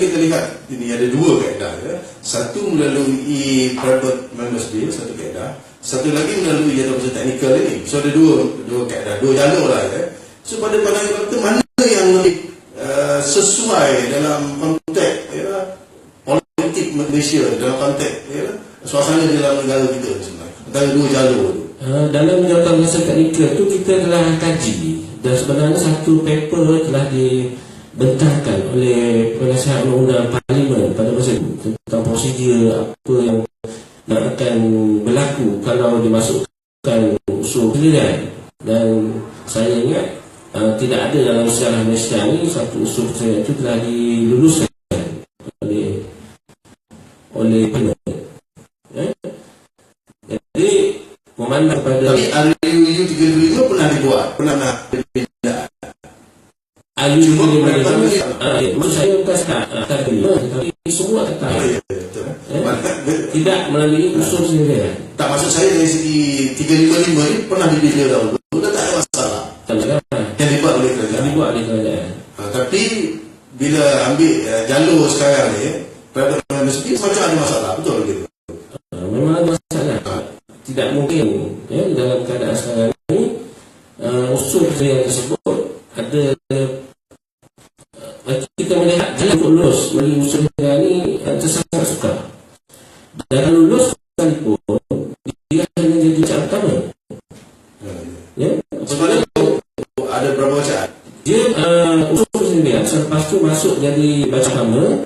kita lihat ini ada dua kaedah ya. Satu melalui private members bill satu kaedah, satu lagi melalui jadwal usaha teknikal ini. So ada dua dua kaedah, dua jalur lah ya. So pada pandangan kita mana yang lebih uh, sesuai dalam konteks ya, politik Malaysia dalam konteks ya, suasana di dalam negara kita sebenarnya. Antara dua jalur. Uh, dalam jawatan masa teknikal tu kita telah kaji dan sebenarnya satu paper telah dibentangkan oleh penasihat undang-undang parlimen pada masa itu tentang prosedur apa yang akan berlaku kalau dimasukkan usul pilihan dan saya ingat uh, tidak ada dalam sejarah Malaysia ini satu usul pilihan itu telah diluluskan oleh oleh penat. Ya? Jadi memandang pada RUU 32 itu pernah dibuat, pernah nak. Ayu Cuma Cuma mereka ni- Maksud saya bukan sekat Tadi Tapi semua kata Oh, ya, betul. Eh? Tidak melalui usul sendiri Tak maksud saya dari segi 355 ni pernah dibina dahulu. Dah tak ada masalah. Tak ada Yang dibuat oleh Yang kerajaan. dibuat oleh kerajaan Ha, tapi bila ambil uh, jalur sekarang ni, private university macam ada masalah. Betul gitu. Ah, Memang ada masalah Tidak mungkin ya, Dalam keadaan sekarang ini uh, Usul sendiri tersebut Ada Kita melihat Jalan lulus usul sendiri ini uh, Tersangat sukar. Dan lulus sekalipun Dia hanya jadi cara pertama. Ya, Sebenarnya ada berapa bacaan? dia uh, usul sendiri selepas tu masuk jadi baca nama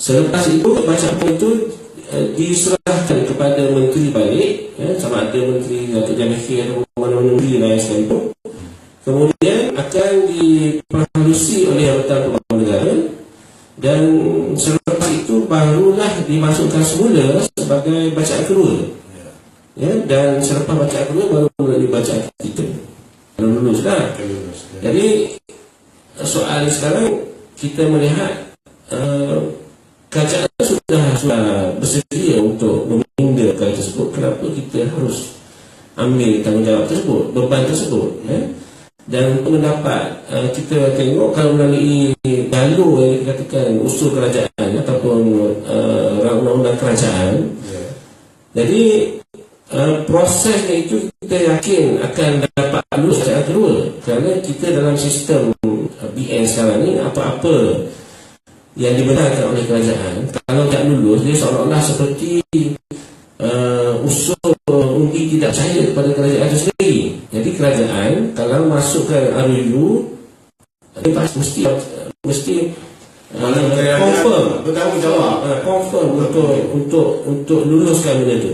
selepas itu baca nama itu uh, diserahkan kepada menteri balik ya, sama ada menteri Datuk Jamiki atau mana-mana menteri lain sekalipun. Kemudian akan diperhalusi Jabatan Pembangunan Negara dan selepas itu barulah dimasukkan semula sebagai bacaan kedua ya, dan selepas bacaan kedua baru mulai bacaan ketiga kalau lulus dah jadi soal sekarang kita melihat uh, kerajaan sudah sudah bersedia untuk meminda perkara tersebut. Kenapa kita harus ambil tanggungjawab tersebut, beban tersebut? Ya? Dan pendapat uh, kita tengok kalau melalui jalur yang dikatakan usul kerajaan ataupun uh, undang-undang kerajaan, Ya. jadi uh, prosesnya itu kita yakin akan dapat lulus secara kedua kerana kita dalam sistem uh, BN sekarang ni apa-apa yang dibenarkan oleh kerajaan kalau tak lulus dia seolah-olah seperti uh, usul undi tidak percaya kepada kerajaan itu kerajaan kalau masukkan RUU dia pasti mesti mesti kerajaan confirm bertanggungjawab. uh, confirm untuk untuk untuk luluskan benda itu